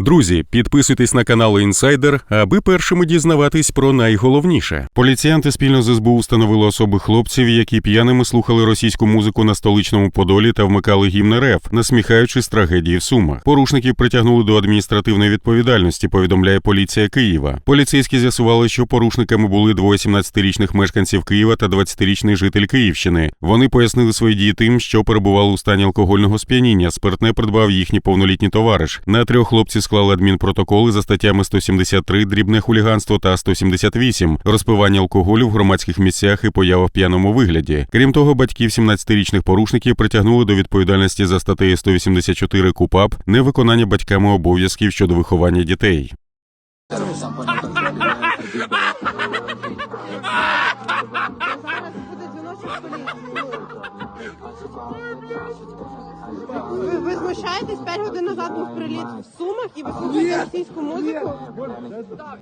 Друзі, підписуйтесь на канал Інсайдер, аби першими дізнаватись про найголовніше. Поліціянти спільно з СБУ встановили особи хлопців, які п'яними слухали російську музику на столичному Подолі та вмикали гімн РФ, насміхаючись трагедії в Сумах. Порушників притягнули до адміністративної відповідальності. Повідомляє поліція Києва. Поліцейські з'ясували, що порушниками були двоє 17-річних мешканців Києва та 20-річний житель Київщини. Вони пояснили свої дії тим, що перебували у стані алкогольного сп'яніння. Спиртне придбав їхній повнолітній товариш. На трьох хлопців склали адмінпротоколи за статтями 173 дрібне хуліганство та 178 розпивання алкоголю в громадських місцях і поява в п'яному вигляді. Крім того, батьків 17-річних порушників притягнули до відповідальності за статтею 184 КУПАП невиконання батьками обов'язків щодо виховання дітей. Зараз буде дзвіночок Ви, ви знущаєтесь 5 годин назад був приліт в Сумах і ви слухаєте російську музику?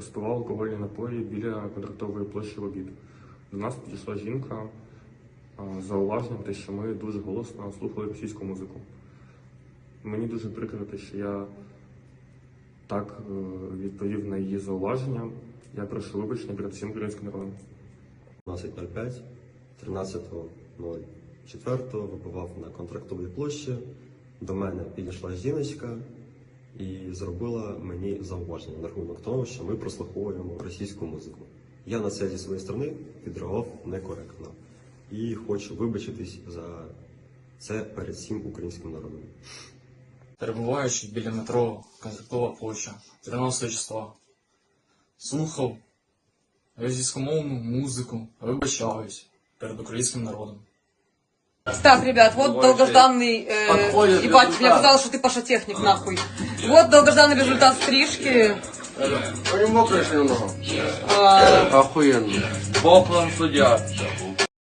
Спивав алкогольні напої біля контрактової площі в обід. До нас підійшла жінка з зауваженням, те, що ми дуже голосно слухали російську музику. Мені дуже прикро, те, що я так е, відповів на її зауваження. Я прошу вибачення перед всім українським народом. 12.05, 13.04 вибував на контрактовій площі. До мене підійшла жіночка і зробила мені зауваження на рахунок того, що ми прослуховуємо російську музику. Я на це зі своєї сторони відреагував некоректно і хочу вибачитись за це перед всім українським народом. перебуваючи біля метро Контрактова площа 13 числа, слухав російськомовну музику, вибачаюсь перед українським народом. Так, ребят, вот долгожданный... Э, ебать, мне казалось, что ты Паша техник, нахуй. Вот долгожданный результат стрижки. Они мокрые немного. А, Охуенно. Боком судья.